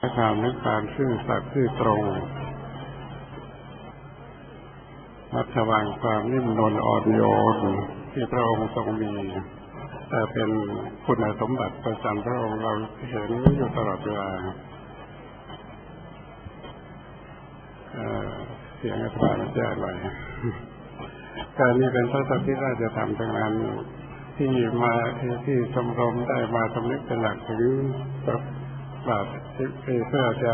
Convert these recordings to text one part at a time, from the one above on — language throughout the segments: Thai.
ความนึกการซื่อสัตย์ซื่อตรงมัชวางความนิ่มนวลอ่อนโยนที่พระองค์ทรงมี แต่เป็นคุณสมบัติประจำพระองค์เราเห็นอยู่ตลอดเวลาเสียงอาจารย์แจ้เลยการนี้เป็นพระสัพพิราชธรรมทั้งนั้น ที่มาที่ชมรมได้มาสำนึกเป็นหลักถึง บาทเพื่อจะ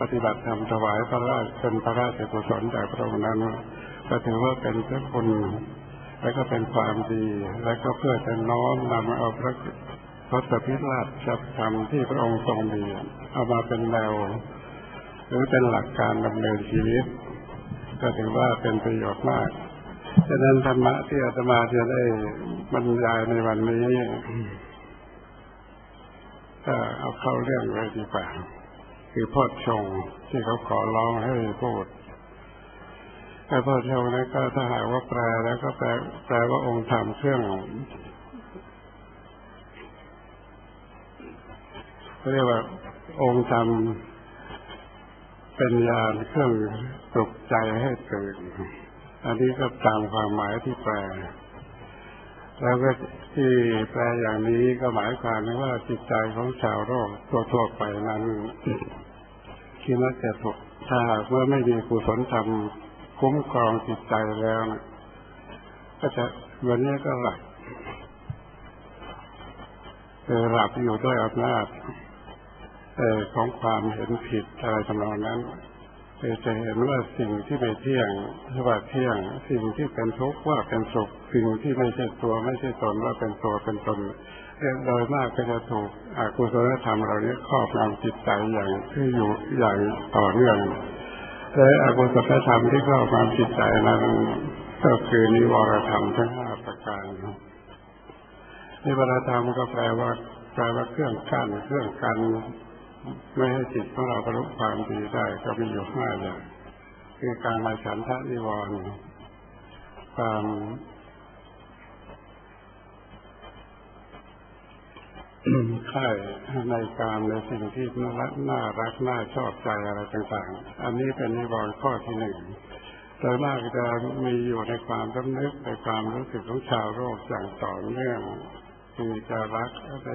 ปฏิบัติธรรมถวายพระราชเป็นพระราชกุศลจากพระองค์นั้นก็ถือว่าเป็นพระคุณ และก็เป็นความดี และก็เพื่อจะน้อมนำเอาพระทศพิราชธรรมที่พระองค์ทรงมีเอามาเป็นแนวหรือเป็นหลักการดำเนินชีวิต ก็ถือว่าเป็นประโยชน์มากฉะนั้นธรรมะที่อาตมาจะได้บรรยายในวันนี้ ก็เอาเข้าเรื่องเลยดีกว่าคือพ่อชงที่เขาขอร้องให้พูดแต่พ่อชงนั้นก็ถ้าหากว่าแปลแล้วก็แปลแปลว่าองค์ธรรมเครื่องเรียกว่าองค์ธรรมเป็นยานเครื่องปลุกใจให้ตื่น อันนี้ก็ตามความหมายที่แปล แล้วก็ที่แปลอย่างนี้ก็หมายความว่าจิตใจของชาวโลกทั่วไปนั้นคิดว่าจะถูกถ้าเมื่อไม่มีกุศลธรรมคุ้มครองจิตใจแล้วนะก็จะวันนี้ก็หลับเออหลับอยู่ด้วยอำนาจของความเห็นผิดอะไรทำนองนั้น จะเห็นว่าสิ่งที่ไม่เที่ยงว่าเที่ยง สิ่งที่เป็นทุกข์ว่าเป็นสุข สิ่งที่ไม่ใช่ตัวไม่ใช่ตนว่าเป็นตัวเป็นตนโดยมากก็จะถูกอกุศลธรรมเหล่านี้ครอบงำจิตใจอย่างที่อยู่อย่างต่อเนื่องและอกุศลธรรมที่ครอบงำจิตใจนั้นก็คือนิวรธรรมทั้งห้าประการนิวรธรรมก็แปลว่าแปลว่าเครื่องกั้นเครื่องกัน ไม่ให้จิตของเราบรรลุความดีได้ก็มีอยู่ห้าอย่างคือการมาฉันทะนิวรณ์ความค่ายในการในสิ่งที่น่ารักน่ารักน่าชอบใจอะไรต่างๆ อันนี้เป็นนิวรณ์ข้อที่หนึ่งโดยมากจะมีอยู่ในความรำนึกในความรู้สึกของชาวโลกอย่างต่อเนื่องคือจะรักใน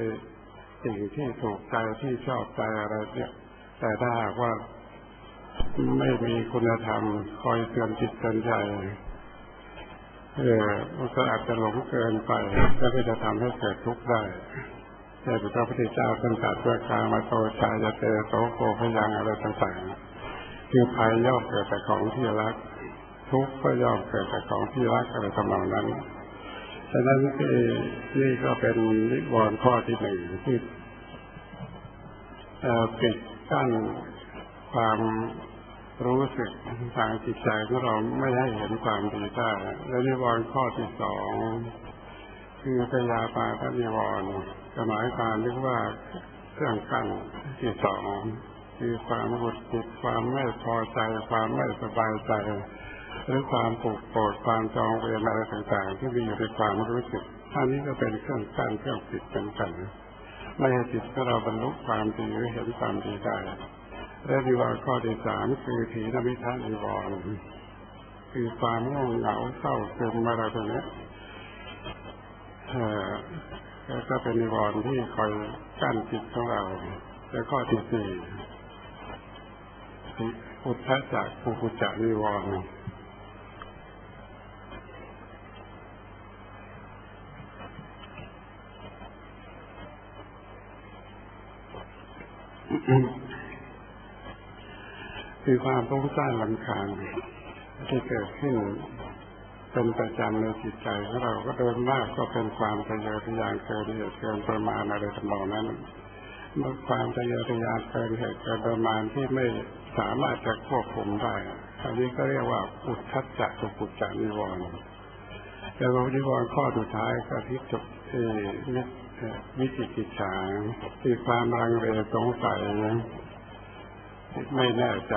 สิ่งที่ถูกใจที่ชอบใจอะไรเนี่ย แต่ถ้าหากว่าไม่มีคุณธรรม คอยเตือนจิตเตือนใจเออมันก็อาจจะหลงเกินไปแล้วก็จะทำให้เกิดทุกข์ได้แต่พระพุทธเจ้าท่านตรัสว่าการมาโตชายจะเตโตโกพยังอะไรต่างๆคือภัยย่อมเกิดแต่ของที่รัก ทุกข์ก็ย่อมเกิดแต่ของที่รักอะไรทำนองนั้น ฉะนั้นนี่ก็เป็นนิวรณ์ข้อที่หนึ่งที่ปิดกั้นความรู้สึกทางจิตใจของเราไม่ให้เห็นความดีได้ และนิวรณ์ข้อที่สองคือพยาปาทนิวรณ์หมายความเรียกว่าเครื่องกั้นที่สองคือความหงุดหงิดความไม่พอใจ ความไม่สบายใจ หรือความปวดโกรธความจองเวรอะไรต่างๆ ที่มีอยู่ในความรู้สึกอันนี้ก็เป็นเครื่องกั้นเครื่องปิดเป็นกันไม่ให้จิตของเราบรรลุความดีหรือเห็นความดีได้และนิวรณ์ข้อที่สามคือถีนมิทานิวรณ์คือความง่วงเหงาเศร้าซึมอะไรตรงนี้ก็เป็นนิวรณ์ที่คอยกั้นจิตของเรา และข้อที่สี่อุทธจักปุกุจักนิวรณ์ คือความฟุ้งซ่านลำคาญที่เกิดขึ้นเป็นประจำในจิตใจของเราก็โดยมากก็เป็นความทะเยอทะยานเกินเหตุเกินประมาณอะไรทำนองนั้นเมื่อความทะเยอทะยานเกินเหตุเกินประมาณที่ไม่สามารถจะควบคุมได้อันนี้ก็เรียกว่าอุทธัจจะสุกุจจานิวรณ์แต่ว่านิวรณ์ข้อสุดท้ายก็ที่จบเอ วิจิกิจฉาคือความรังเลสงสัยไม่แน่ใจ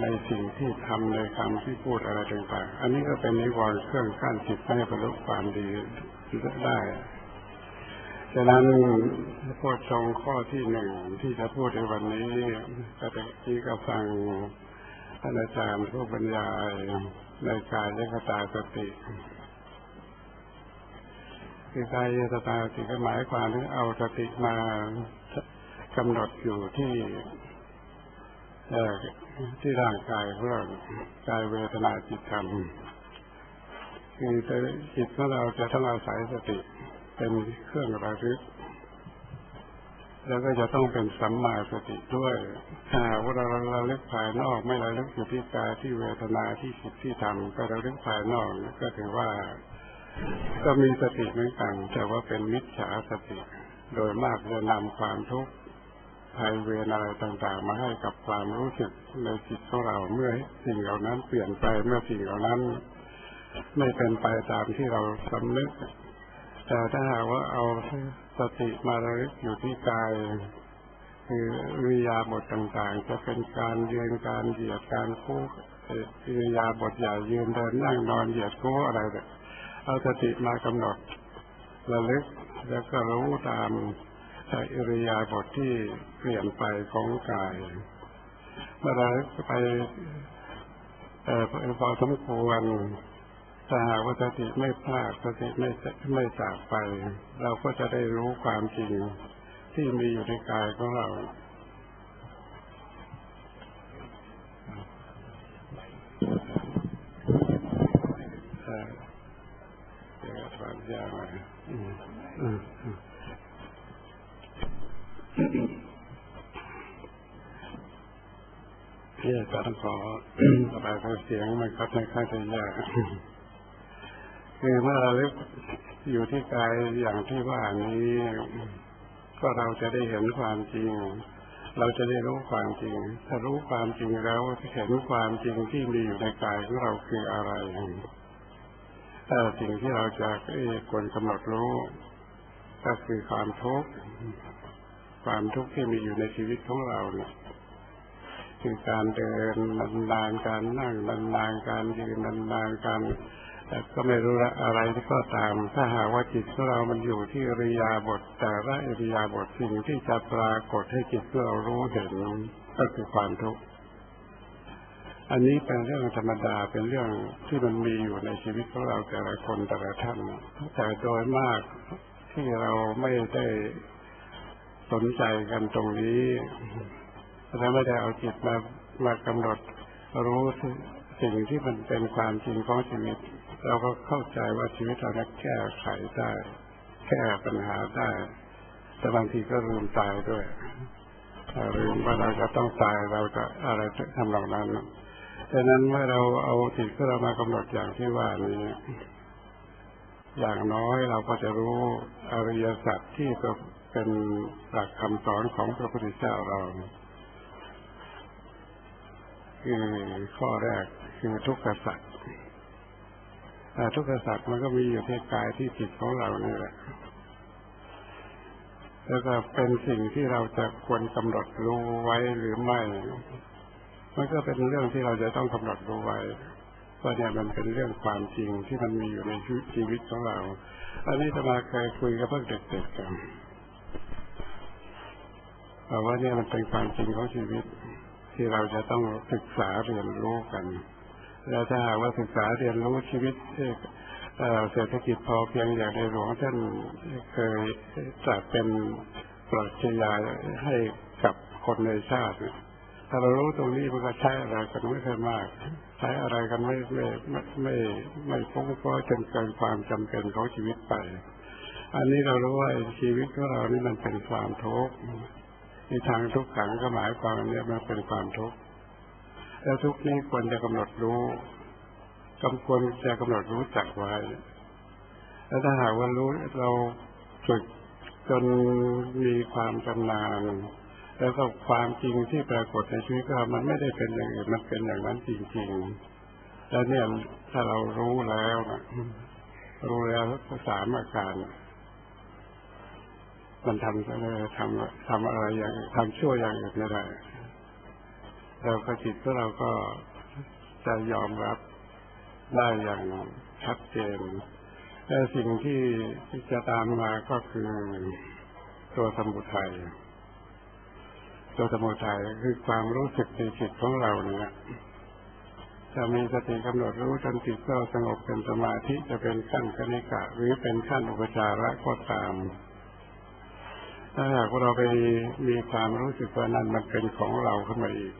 ในสิ่งที่ทำในคำที่พูดอะไรต่างๆ อันนี้ก็เป็นนิวรณ์เครื่องกั้นจิตให้บรรลุความดีได้ฉะนั้นโพชงข้อที่หนึ่งที่จะพูดในวันนี้ก็จะที่ก็ฟังท่านอาจารย์ผู้บรรยายในกายยคตาสติ คือกายยคตาสติก็หมายความถึงเอาสติมากำหนดอยู่ที่ที่ร่างกายของเรากายเวทนาจิตธรรมคือจิตของเราจะต้องอาศัยสติเป็นเครื่องระลึก แล้วก็จะต้องเป็นสัมมาสติด้วยถ้าว่าเราเราเลึกภายนอก ไม่เราเลึกอยู่ที่กายที่เวทนาที่จิตที่ธรรมก็เราเลึกภายนอกก็ถือว่า ก็มีสติเหมือนกัน แต่ว่าเป็นมิจฉาสติ โดยมากจะนำความทุกข์ภัยเวรอะไรต่างๆ มาให้กับความรู้สึกในจิตของเราเมื่อสิ่งเหล่านั้นเปลี่ยนไปเมื่อสิ่งเหล่านั้น ไม่เป็นไปตามที่เราสำนึก แต่ถ้าหากว่าเอาสติมาระลึกอยู่ที่กายคือวิยาบทต่างๆ จะเป็นการยืนการเหยียดการคู่วิยาบทใหญ่ยืนเดินนั่งนอนเหยียดคู่อะไรแบบ เอาสติมากำหนดระลึกแล้วก็รู้ตามอิริยาบถทที่เปลี่ยนไปของกายเมื่อไรไปพอสมควรถ้าหากว่าสติไม่พลาดสติไม่ไม่จากไป เราก็จะได้รู้ความจริงที่มีอยู่ในกายของเราเดี๋ยวความยากมาเนี่ยจะต้องขอระบายเสียงมันก็ไม่ค่อยจะยากคือเมื่อเราลึกอยู่ที่กายอย่างที่ว่านี้ ก็เราจะได้เห็นความจริง เราจะได้รู้ความจริง ถ้ารู้ความจริงแล้วเห็นความจริงที่มีอยู่ในกายของเราคืออะไร ถ้าสิ่งที่เราจะควรกำหนดรู้ ก็คือความทุกข์ความทุกข์ที่มีอยู่ในชีวิตของเราเนี่ยคือการเดินนานๆการนั่งนานๆการยืนนานๆการแต่ก็ไม่รู้ละอะไรที่ก็ตาม ถ้าหากว่าจิตของเรามันอยู่ที่อริยาบทแต่ละอริยาบทสิ่งที่จะปรากฏให้จิตของเรารู้เห็นก็คือความทุกข์ อันนี้เป็นเรื่องธรรมดาเป็นเรื่องที่มันมีอยู่ในชีวิตของเราแต่ละคนแต่ละท่านแต่โดยมากที่เราไม่ได้สนใจกันตรงนี้เราไม่ได้เอาจิตมามากำหนดรู้สิ่งที่มันเป็นความจริงของชีวิต เราก็เข้าใจว่าชีวิตเราแก้ไขได้ แก้ปัญหาได้ แต่บางทีก็ลืมตายด้วยลืมว่าเราจะต้องตายเราจะอะไรทำเหล่านั้น ดังนั้นเมื่อเราเอาจิตของเรามากำหนดอย่างที่ว่านี้อย่างน้อยเราก็จะรู้อริยสัจที่เป็นหลักคำสอนของพระพุทธเจ้าเราคือข้อแรกคือทุกขสัจแต่ทุกขสัตว์มันก็มีอยู่ที่กายที่จิตของเรานี่แหละแล้วก็เป็นสิ่งที่เราจะควรกำหนดรู้ไว้หรือไม่ มันก็เป็นเรื่องที่เราจะต้องกำหนดรู้ไว้ว่าเนี่ยมันเป็นเรื่องความจริงที่มันมีอยู่ในชีวิตของเรา อันนี้จะมาเคยคุยกับพวกเด็กๆกันว่าเนี่ยมันเป็นความจริงของชีวิต ที่เราจะต้องศึกษาเรียนรู้กัน แล้วถ้าหาว่าศึกษาเรียนรู้ชีวิตเศรษฐกิจพอเพียงอย่างในหลวงท่านเคยจัดเป็นปรัชญาให้กับคนในชาติ ถ้าเรารู้ตรงนี้มันก็ใช้อะไรกันไม่ค่อยมาก ใช้อะไรกันไม่ไม่ไม่ไม่ไม่ฟุ้งฟ้อจนเกินความจำเป็นของชีวิตไป อันนี้เรารู้ว่าชีวิตของเรานี่มันเป็นความทุกข์ในทางทุกขังก็หมายความเนี่ยมันเป็นความทุกข์แล้วทุกนี้ควรจะกำหนดรู้กำควรจะกำหนดรู้จักไว้ แล้วถ้าหากว่ารู้เราฝึกจนมีความชำนาญ แล้วก็ความจริงที่ปรากฏในชีวิตเรามันไม่ได้เป็นอย่างอื่นมันเป็นอย่างนั้นจริงๆแล้วเนี่ยถ้าเรารู้แล้วนะรู้แล้วสามอาการมันทำอะไรทำทำอะไรอย่างทำชั่วอย่างอื่นไม่ได้เราก็จิตของเราก็จะยอมรับได้อย่างชัดเจนแต่สิ่งที่จะตามมาก็คือตัวสมุทัย ตัวสมุทัยคือความรู้สึกในจิตของเราเนี่ยจะมีสติกำหนดรู้จนจิตก็สงบเป็นสมาธิจะเป็นขั้นคณิกะ หรือเป็นขั้นอุปจาระก็ตาม ถ้าหากเราไปมีความรู้สึกว่านั้นมันเป็นของเราขึ้นมาอีก